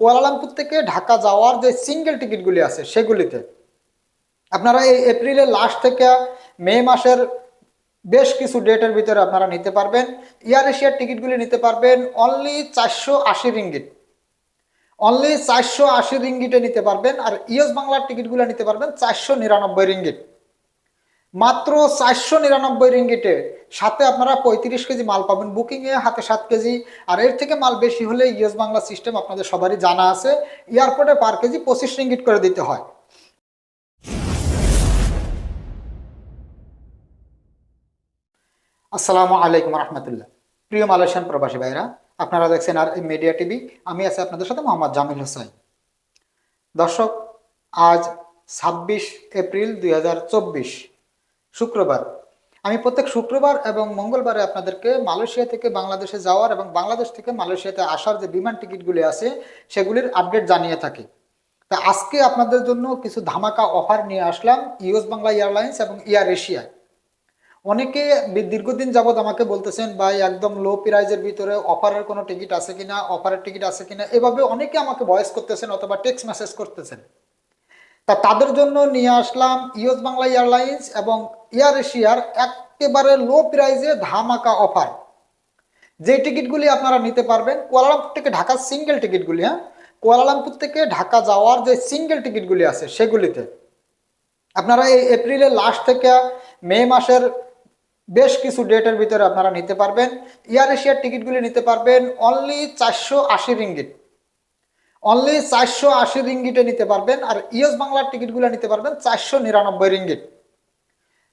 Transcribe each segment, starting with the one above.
Kuala Lumpur থেকে ঢাকা যাওয়ার যে সিঙ্গেল টিকিটগুলি আছে সেগুলিতে। আপনারা এই এপ্রিলের লাস্ট থেকে মে মাসের বেশ কিছু ডেটের ভিতরে আপনারা নিতে পারবেন। এয়ার এশিয়ার টিকিটগুলি নিতে পারবেন অনলি চারশো আশি রিঙ্গিট অনলি চারশো আশি রিঙ্গিটে নিতে পারবেন আর ইয়েস বাংলার টিকিটগুলো নিতে পারবেন চারশো নিরানব্বই রিঙ্গিট মাত্র চারশো নিরানব্বই রিঙ্গিটে সাথে আপনারা পঁয়ত্রিশ কেজি মাল পাবেন। বুকিংয়ে হাতে সাত কেজি। আর এর থেকে মাল বেশি হলে ইয়েস বাংলা সিস্টেম আপনাদের সবারই জানা আছে। এয়ারপোর্টে পার কেজি পঁচিশ রিঙ্গিট করে দিতে হয়। আসসালামু আলাইকুম রহমতুল্লাহ। প্রিয় মালয়েশিয়ান প্রবাসী ভাইরা আপনারা দেখছেন আর মিডিয়া টিভি। আমি আছি আপনাদের সাথে মোহাম্মদ জামিল হোসাইন। দর্শক, আজ ছাব্বিশ এপ্রিল দুই হাজার চব্বিশ, শুক্রবার। আমি প্রত্যেক শুক্রবার এবং মঙ্গলবারে আপনাদেরকে মালয়েশিয়া থেকে বাংলাদেশে যাওয়ার এবং বাংলাদেশ থেকে মালয়েশিয়াতে আসার যে বিমান টিকিটগুলি আছে, সেগুলির আপডেট জানিয়ে থাকি। তা আজকে আপনাদের জন্য কিছু ধামাকা অফার নিয়ে আসলাম ইউএস বাংলা এয়ারলাইন্স এবং এয়ার এশিয়ায়। অনেকে দীর্ঘদিন যাবত আমাকে বলতেছেন, ভাই, একদম লো প্রাইজের ভিতরে অফারের কোনো টিকিট আছে কিনা অফারের টিকিট আছে কিনা? এভাবে অনেকে আমাকে ভয়েস করতেছেন অথবা টেক্সট মেসেজ করতেছেন। তা তাদের জন্য নিয়ে আসলাম ইউএস বাংলা এয়ারলাইন্স এবং এয়ার এশিয়ার একেবারে লো প্রাইজে ধামাকা অফার। যে টিকিটগুলি আপনারা নিতে পারবেন, কুয়ালালামপুর থেকে ঢাকা সিঙ্গেল টিকিটগুলি হ্যাঁ? কোয়ালালামপুর থেকে ঢাকা যাওয়ার যে সিঙ্গেল টিকিটগুলি আছে সেগুলিতে। আপনারা এই এপ্রিলের লাস্ট থেকে মে মাসের বেশ কিছু ডেটের ভিতরে আপনারা নিতে পারবেন। এয়ার এশিয়ার টিকিটগুলি নিতে পারবেন অনলি চারশো আশি রিঙ্গিট অনলি চারশো আশি রিঙ্গিটে নিতে পারবেন আর ইউএস বাংলার টিকিটগুলো নিতে পারবেন চারশো নিরানব্বই রিঙ্গিট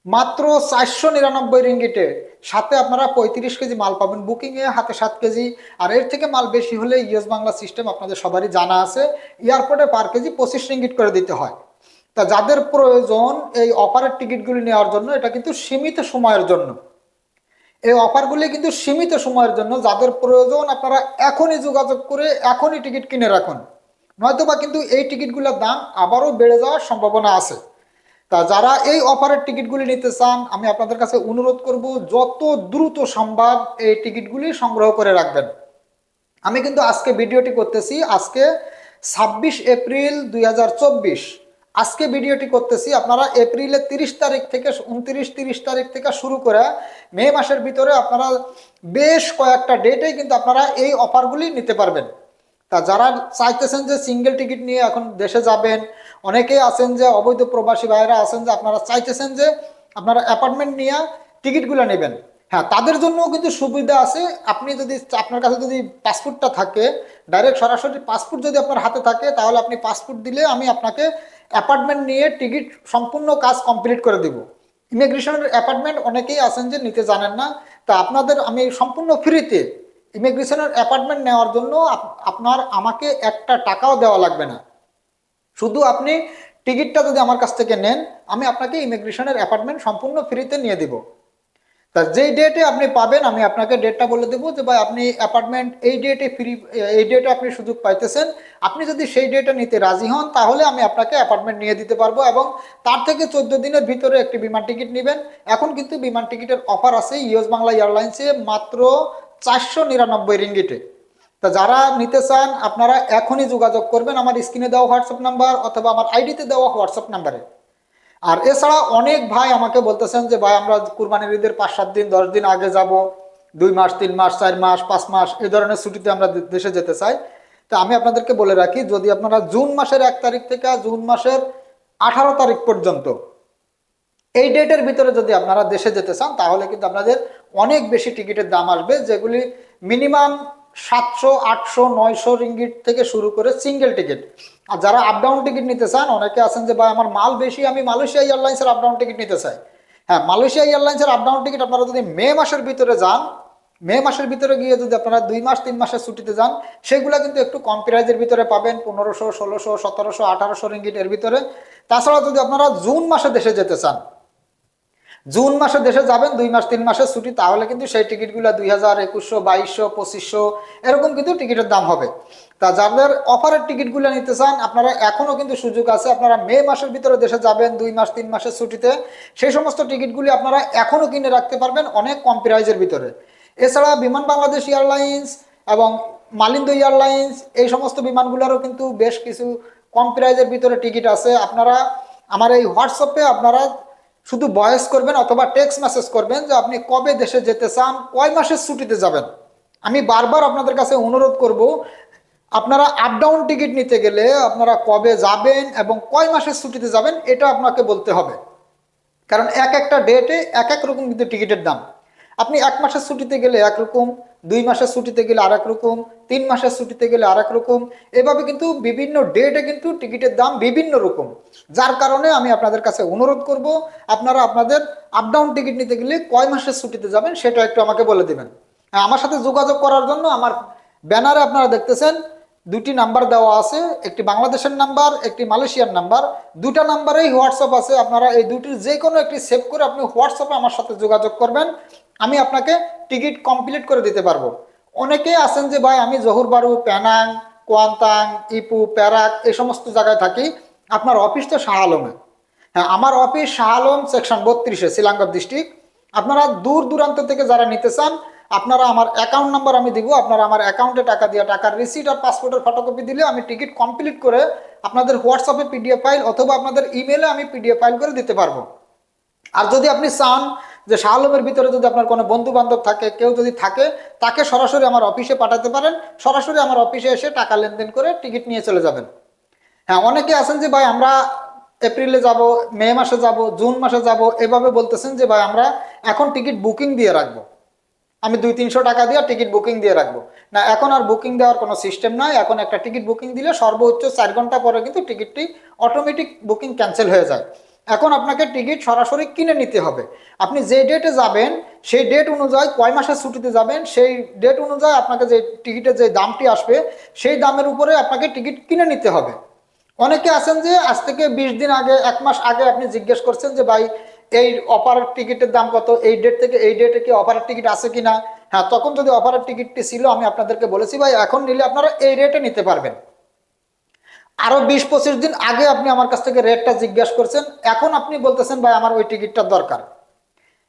মাত্র চারশো নিরানব্বই রিঙ্গিটে সাথে আপনারা পঁয়ত্রিশ কেজি মাল পাবেন বুকিংয়ে, হাতে সাত কেজি। আর এর থেকে মাল বেশি হলে ইউএস বাংলা সিস্টেম আপনাদের সবারই জানা আছে। এয়ারপোর্টে পার কেজি পঁচিশ রিঙ্গিট করে দিতে হয়। তা যাদের প্রয়োজন এই অফারের টিকিটগুলি নেওয়ার জন্য, এটা কিন্তু সীমিত সময়ের জন্য। এই অফারগুলি কিন্তু সীমিত সময়ের জন্য, যাদের প্রয়োজন আপনারা এখনই যোগাযোগ করে এখনই টিকিট কিনে রাখুন। নয়তোবা কিন্তু এই টিকিটগুলোর দাম আবারও বেড়ে যাওয়ার সম্ভাবনা আছে। তা যারা এই অফারের টিকিটগুলি নিতে চান, আমি আপনাদের কাছে অনুরোধ করব, যত দ্রুত সম্ভব এই টিকিটগুলি সংগ্রহ করে রাখবেন। আমি কিন্তু আজকে ভিডিওটি করতেছি, আজকে ছাব্বিশ এপ্রিল দুই হাজার চব্বিশ। আজকে ভিডিওটি করতেছি, আপনারা এপ্রিলের তিরিশ তারিখ থেকে, উনত্রিশ তিরিশ তারিখ থেকে শুরু করে মে মাসের ভিতরে আপনারা বেশ কয়েকটা ডেটে কিন্তু আপনারা এই অফারগুলি নিতে পারবেন। তা যারা চাইতেছেন যে সিঙ্গেল টিকিট নিয়ে এখন দেশে যাবেন, অনেকেই আছেন যে অবৈধ প্রবাসী ভাইয়েরা আছেন যে আপনারা চাইতেছেন যে আপনারা অ্যাপার্টমেন্ট নিয়ে টিকিটগুলো নেবেন। হ্যাঁ তাদের জন্যও কিন্তু সুবিধা আছে। আপনি যদি আপনার কাছে যদি পাসপোর্টটা থাকে, ডাইরেক্ট সরাসরি পাসপোর্ট যদি আপনার হাতে থাকে, তাহলে আপনি পাসপোর্ট দিলে আমি আপনাকে অ্যাপার্টমেন্ট নিয়ে টিকিট সম্পূর্ণ কাজ কমপ্লিট করে দিব। ইমিগ্রেশনের অ্যাপার্টমেন্ট অনেকেই আছেন যে নিতে জানেন না। তা আপনাদের, আমি সম্পূর্ণ ফ্রিতে ইমিগ্রেশনের অ্যাপার্টমেন্ট নেওয়ার জন্য আপনার আমাকে একটা টাকাও দেওয়া লাগবে না। শুধু আপনি টিকিটটা যদি আমার কাছ থেকে নেন, আমি আপনাকে ইমিগ্রেশনের অ্যাপার্টমেন্ট সম্পূর্ণ ফ্রিতে নিয়ে দিব। তা যেই ডেটে আপনি পাবেন, আমি আপনাকে ডেটটা বলে দেবো যে ভাই আপনি অ্যাপার্টমেন্ট এই ডেটে ফ্রি এই ডেটে আপনি সুযোগ পাইতেছেন। আপনি যদি সেই ডেটে নিতে রাজি হন, তাহলে আমি আপনাকে অ্যাপার্টমেন্ট নিয়ে দিতে পারব এবং তার থেকে চোদ্দ দিনের ভিতরে একটি বিমান টিকিট নেবেন। এখন কিন্তু বিমান টিকিটের অফার আছে ইউএস বাংলা এয়ারলাইন্সে মাত্র চারশো নিরানব্বই রিঙ্গিটে। তা যারা নিতে চান, আপনারা এখনই যোগাযোগ করবেন। আমার স্ক্রিনে দেওয়া হোয়াটসঅ্যাপ নাম্বার অথবা আমার আইডিতে দেওয়া হোয়াটসঅ্যাপ নাম্বারে। আর এছাড়া অনেক ভাই আমাকে বলতেছেন যে, ভাই, আমরা কুরবানির ঈদের পাঁচ, সাত দিন, দশ দিন আগে যাব। দুই মাস, তিন মাস, চার মাস, পাঁচ মাস, এই ধরনের ছুটিতে আমরা দেশে যেতে চাই। তা আমি আপনাদেরকে বলে রাখি, যদি আপনারা জুন মাসের এক তারিখ থেকে জুন মাসের আঠারো তারিখ পর্যন্ত এই ডেটের ভিতরে যদি আপনারা দেশে যেতে চান, তাহলে কিন্তু আপনাদের অনেক বেশি টিকিটের দাম আসবে, যেগুলি মিনিমাম সাতশো, আটশো, নয়শো রিঙ্গিট থেকে শুরু করে সিঙ্গেল টিকিট আর যারা আপ ডাউন টিকিট নিতে চান, অনেকে আছেন যে, ভাই, আমার মাল বেশি, আমি মালয়েশিয়া এয়ারলাইন্সের আপ ডাউন টিকিট নিতে চাই। হ্যাঁ মালয়েশিয়া এয়ারলাইন্সের আপ ডাউন টিকিট আপনারা যদি মে মাসের ভিতরে যান, মে মাসের ভিতরে গিয়ে যদি আপনারা দুই মাস, তিন মাসের ছুটিতে যান, সেগুলো কিন্তু একটু কম প্রাইজের ভিতরে পাবেন, পনেরোশো, ষোলোশো, সতেরোশো, আঠারোশো রিঙ্গিট এর ভিতরে। তাছাড়া যদি আপনারা জুন মাসে দেশে যেতে চান জুন মাসে দেশে যাবেন, দুই মাস, তিন মাসের ছুটি, তাহলে কিন্তু সেই টিকিটগুলো দুই হাজার একুশশো, বাইশশো, পঁচিশশো, এরকম কিন্তু টিকিটের দাম হবে। তা যাদের অফারের টিকিটগুলো নিতে চান, আপনারা এখনও কিন্তু সুযোগ আছে, আপনারা মে মাসের ভিতরে দেশে যাবেন, দুই মাস, তিন মাসের ছুটিতে, সেই সমস্ত টিকিটগুলি আপনারা এখনও কিনে রাখতে পারবেন অনেক কম প্রাইজের ভিতরে। এছাড়া বিমান বাংলাদেশ এয়ারলাইন্স এবং মালিন্দ এয়ারলাইন্স, এই সমস্ত বিমানগুলোরও কিন্তু বেশ কিছু কম প্রাইজের ভিতরে টিকিট আছে। আপনারা আমার এই হোয়াটসঅ্যাপে আপনারা শুধু বয়স করবেন অথবা টেক্সট মেসেজ করবেন যে আপনি কবে দেশে যেতে চান, কয় মাসের ছুটিতে যাবেন। আমি বারবার আপনাদের কাছে অনুরোধ করব, আপনারা আপ ডাউন টিকিট নিতে গেলে আপনারা কবে যাবেন এবং কয় মাসের ছুটিতে যাবেন, এটা আপনাকে বলতে হবে। কারণ এক একটা ডেটে এক এক রকম কিন্তু টিকিটের দাম। আপনি এক মাসের ছুটিতে গেলে একরকম দুই মাসের ছুটিতে গেলে আর রকম তিন মাসের ছুটিতে গেলে আর রকম এভাবে কিন্তু বিভিন্ন ডেটে কিন্তু টিকিটের দাম বিভিন্ন রকম। যার কারণে আমি আপনাদের কাছে অনুরোধ করব আপনারা আপনাদের আপ ডাউন টিকিট নিতে গেলে কয় মাসের ছুটিতে যাবেন সেটা একটু আমাকে বলে দেবেন। হ্যাঁ, আমার সাথে যোগাযোগ করার জন্য আমার ব্যানারে আপনারা দেখতেছেন দুটি নাম্বার দেওয়া আছে একটি বাংলাদেশের নাম্বার একটি মালয়েশিয়ার নাম্বার। দুটা নাম্বারেই হোয়াটসঅ্যাপ আছে আপনারা এই দুটির যে কোনো একটি সেভ করে আপনি হোয়াটসঅ্যাপে আমার সাথে যোগাযোগ করবেন। আমি আপনাকে টিকিট কমপ্লিট করে দিতে পারব। অনেকেই আছেন যে, ভাই, আমি জহুরবারু প্যানাং, কোয়ান্তাং, ইপু, প্যারাক এই সমস্ত জায়গায় থাকি। আপনার অফিস তো শাহ আলমে হ্যাঁ আমার অফিস শাহ আলম সেকশন বত্রিশে শিলাঙ্গর ডিস্ট্রিক্ট আপনারা দূর দূরান্ত থেকে যারা নিতে চান, আপনারা আমার অ্যাকাউন্ট নাম্বার আমি দিব। আপনারা আমার অ্যাকাউন্টে টাকা দিয়ে টাকার রিসিট আর পাসপোর্টের ফটোকপি দিলে আমি টিকিট কমপ্লিট করে আপনাদের হোয়াটসঅ্যাপে পিডিএফ ফাইল অথবা আপনাদের ইমেলে আমি পিডিএফ ফাইল করে দিতে পারব। আর যদি আপনি চান যে শাহ আলমের ভিতরে যদি আপনার কোনো বন্ধু বান্ধব থাকে, কেউ যদি থাকে, তাকে সরাসরি আমার অফিসে পাঠাতে পারেন। সরাসরি আমার অফিসে এসে টাকা লেনদেন করে টিকিট নিয়ে চলে যাবেন। হ্যাঁ অনেকে আছেন যে, ভাই, আমরা এপ্রিলে যাব, মে মাসে যাব, জুন মাসে যাব। এভাবে বলতেছেন যে, ভাই, আমরা এখন টিকিট বুকিং দিয়ে রাখব। আমি দুই তিনশো টাকা দিয়ে টিকিট বুকিং দিয়ে রাখব। না, এখন আর বুকিং দেওয়ার কোনো সিস্টেম নাই। এখন একটা টিকিট বুকিং দিলে সর্বোচ্চ চার ঘণ্টা পরে কিন্তু টিকিটটি অটোমেটিক বুকিং ক্যান্সেল হয়ে যায়। এখন আপনাকে টিকিট সরাসরি কিনে নিতে হবে। আপনি যে ডেটে যাবেন, সেই ডেট অনুযায়ী কয় মাসের ছুটিতে যাবেন, সেই ডেট অনুযায়ী আপনাকে যে টিকিটের যে দামটি আসবে, সেই দামের উপরে আপনাকে টিকিট কিনে নিতে হবে। অনেকে আছেন যে আজ থেকে বিশ দিন আগে, এক মাস আগে আপনি জিজ্ঞেস করছেন যে, ভাই, এই অফারের টিকিটের দাম কত? এই ডেট থেকে, এই ডেটে কি অফারের টিকিট আছে কি না হ্যাঁ তখন যদি অফারের টিকিটটি ছিল, আমি আপনাদেরকে বলেছি, ভাই, এখন নিলে আপনারা এই রেটে নিতে পারবেন। আরও বিশ পঁচিশ দিন আগে আপনি আমার কাছ থেকে রেটটা জিজ্ঞাসা করছেন। এখন আপনি বলতেছেন, ভাই, আমার ওই টিকিটটার দরকার।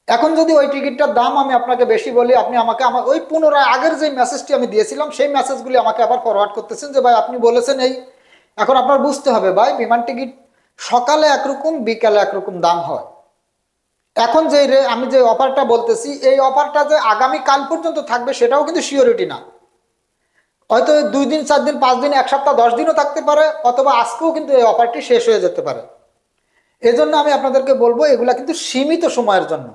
এখন যদি ওই টিকিটটার দাম আমি আপনাকে বেশি বলি, আপনি আমাকে আমার ওই পুনরায় আগের যে মেসেজটি আমি দিয়েছিলাম, সেই মেসেজগুলি আমাকে আবার ফরওয়ার্ড করতেছেন যে, ভাই, আপনি বলেছেন এই। এখন আপনার বুঝতে হবে, ভাই, বিমান টিকিট সকালে একরকম, বিকালে একরকম দাম হয়। এখন যে আমি যে অফারটা বলতেছি, এই অফারটা যে আগামী কাল পর্যন্ত থাকবে, সেটাও কিন্তু সিওরিটি না। হয়তো দুই দিন, চার দিন, পাঁচ দিন, এক সপ্তাহ, দশ দিনও থাকতে পারে, অথবা আজকেও কিন্তু এই অফারটি শেষ হয়ে যেতে পারে। এজন্য আমি আপনাদেরকে বলব, এগুলা কিন্তু সীমিত সময়ের জন্য।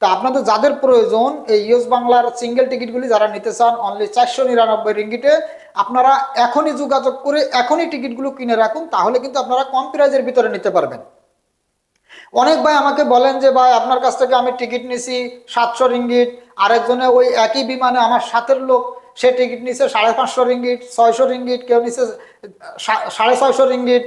তা আপনাদের যাদের প্রয়োজন, এই ইউএস বাংলার সিঙ্গেল টিকিটগুলি যারা নিতে চান অনলি চারশো নিরানব্বই রিঙ্গিটে, আপনারা এখনই যোগাযোগ করে এখনই টিকিটগুলো কিনে রাখুন, তাহলে কিন্তু আপনারা কম প্রাইজের ভিতরে নিতে পারবেন। অনেক ভাই আমাকে বলেন যে, ভাই, আপনার কাছ থেকে আমি টিকিট নিছি সাতশো রিঙ্গিট, আরেকজনে ওই একই বিমানে আমার সাথের লোক। সে টিকিট নিছে সাড়ে পাঁচশো রিঙ্গিট ছয়শো রিঙ্গিট কেউ নিছে সাড়ে ছয়শো রিঙ্গিট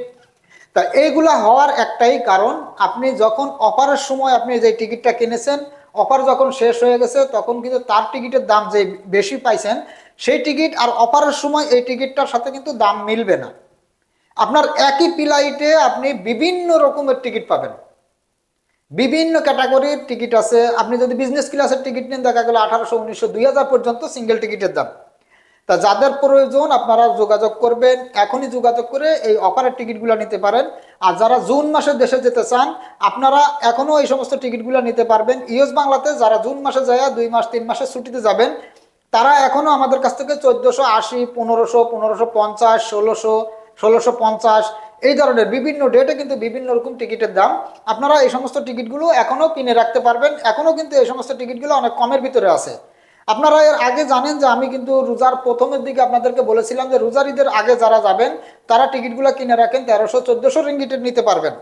তা এইগুলা হওয়ার একটাই কারণ, আপনি যখন অফারের সময় আপনি যে টিকিটটা কিনেছেন, অফার যখন শেষ হয়ে গেছে, তখন কিন্তু তার টিকিটের দাম যে বেশি পাইছেন, সেই টিকিট আর অফারের সময় এই টিকিটটার সাথে কিন্তু দাম মিলবে না। আপনার একই পিলাইটে আপনি বিভিন্ন রকমের টিকিট পাবেন। বিভিন্ন ক্যাটাগরির টিকিট আছে। আপনি যদি বিজনেস ক্লাসের টিকিট নেন, দেখা গেলো আঠারোশো, উনিশশো, দুই হাজার পর্যন্ত সিঙ্গেল টিকিটের দাম। তা যাদের প্রয়োজন, আপনারা যোগাযোগ করবেন, এখনই যোগাযোগ করে এই অফারের টিকিটগুলো নিতে পারেন। আর যারা জুন মাসে দেশে যেতে চান, আপনারা এখনও এই সমস্ত টিকিটগুলো নিতে পারবেন। ইউএস বাংলাতে যারা জুন মাসে যায়, দুই মাস, তিন মাসের ছুটিতে যাবেন, তারা এখনও আমাদের কাছ থেকে চোদ্দোশো আশি, পনেরোশো পনেরোশো পঞ্চাশ, ষোলোশো ষোলোশো পঞ্চাশ এই ধরনের বিভিন্ন ডেটে কিন্তু বিভিন্ন রকম টিকিটের দাম। আপনারা এই সমস্ত টিকিটগুলো এখনও কিনে রাখতে পারবেন। এখনও কিন্তু এই সমস্ত টিকিটগুলো অনেক কমের ভিতরে আছে। আপনারা এর আগে জানেন যে আমি কিন্তু রোজার প্রথমের দিকে আপনাদেরকে বলেছিলাম যে রোজার ঈদের আগে যারা যাবেন, তারা টিকিটগুলো কিনে রাখেন তেরোশো, চোদ্দোশো রিঙ্গিটের নিতে পারবেন।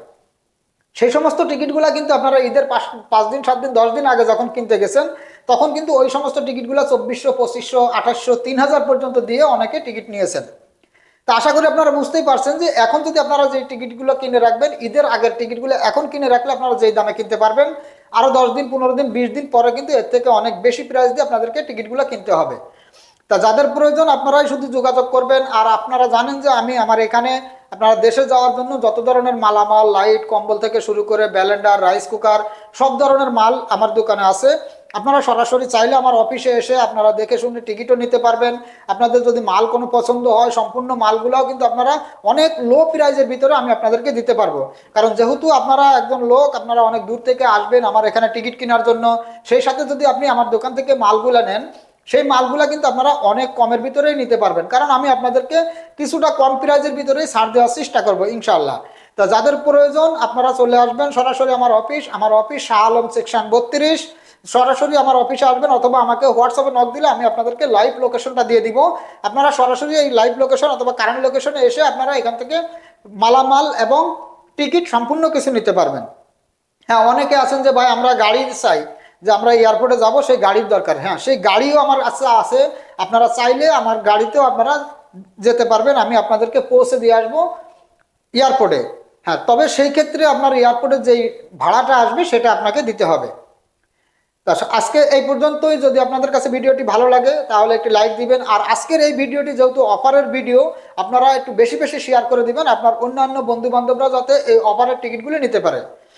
সেই সমস্ত টিকিটগুলো কিন্তু আপনারা ঈদের পাঁচ পাঁচ দিন, সাত দিন, দশ দিন আগে যখন কিনতে গেছেন, তখন কিন্তু ওই সমস্ত টিকিটগুলো চব্বিশশো, পঁচিশশো, আঠাশশো, তিন হাজার পর্যন্ত দিয়ে অনেকে টিকিট নিয়েছেন। তা আশা করি আপনারা বুঝতেই পারছেন যে এখন যদি আপনারা যে টিকিটগুলো কিনে রাখবেন, ঈদের আগের টিকিটগুলো এখন কিনে রাখলে আপনারা যেই দামে কিনতে পারবেন আরও দশ দিন, পনেরো দিন, বিশ দিন পরে কিন্তু এর থেকে অনেক বেশি প্রাইস দিয়ে আপনাদেরকে টিকিটগুলো কিনতে হবে। তা যাদের প্রয়োজন আপনারাই শুধু যোগাযোগ করবেন, আর আপনারা জানেন যে আমি আমার এখানে আপনারা দেশে যাওয়ার জন্য যত ধরনের মালামাল, লাইট, কম্বল থেকে শুরু করে ব্যালেন্ডার, রাইস কুকার, সব ধরনের মাল আমার দোকানে আছে। আপনারা সরাসরি চাইলে আমার অফিসে এসে আপনারা দেখে শুনে টিকিটও নিতে পারবেন। আপনাদের যদি মাল কোনো পছন্দ হয়, সম্পূর্ণ মালগুলোও কিন্তু আপনারা অনেক লো প্রাইজের ভিতরে আমি আপনাদেরকে দিতে পারব। কারণ যেহেতু আপনারা একজন লোক, আপনারা অনেক দূর থেকে আসবেন আমার এখানে টিকিট কেনার জন্য। সেই সাথে যদি আপনি আমার দোকান থেকে মালগুলো নেন সেই মালগুলা কিন্তু আপনারা অনেক কমের ভিতরেই নিতে পারবেন। কারণ আমি আপনাদেরকে কিছুটা কম প্রাইজের ভিতরেই ছাড় দেওয়ার চেষ্টা করব ইনশাল্লাহ তা যাদের প্রয়োজন আপনারা চলে আসবেন সরাসরি আমার অফিস আমার অফিস শাহ আলম সেকশন বত্রিশ। সরাসরি আমার অফিসে আসবেন অথবা আমাকে হোয়াটসঅ্যাপে নক দিলে আমি আপনাদেরকে লাইভ লোকেশনটা দিয়ে দিব। আপনারা সরাসরি এই লাইভ লোকেশন অথবা কারেন্ট লোকেশনে এসে আপনারা এখান থেকে মালামাল এবং টিকিট সম্পূর্ণ কিছু নিতে পারবেন। হ্যাঁ অনেকে আছেন যে, ভাই, আমরা গাড়ি চাই। যে আমরা এয়ারপোর্টে যাব, সেই গাড়ির দরকার। হ্যাঁ সেই গাড়িও আমার কাছে আছে। আপনারা চাইলে আমার গাড়িতেও আপনারা যেতে পারবেন, আমি আপনাদেরকে পৌঁছে দিয়ে আসব এয়ারপোর্টে হ্যাঁ তবে সেই ক্ষেত্রে আপনার এয়ারপোর্টে যেই ভাড়াটা আসবে, সেটা আপনাকে দিতে হবে। তা আজকে এই পর্যন্তই। যদি আপনাদের কাছে ভিডিওটি ভালো লাগে, তাহলে একটি লাইক দিবেন। আর আজকের এই ভিডিওটি যেহেতু অফারের ভিডিও, আপনারা একটু বেশি বেশি শেয়ার করে দিবেন। আপনার অন্যান্য বন্ধু বান্ধবরা যাতে এই অফারের টিকিটগুলি নিতে পারে।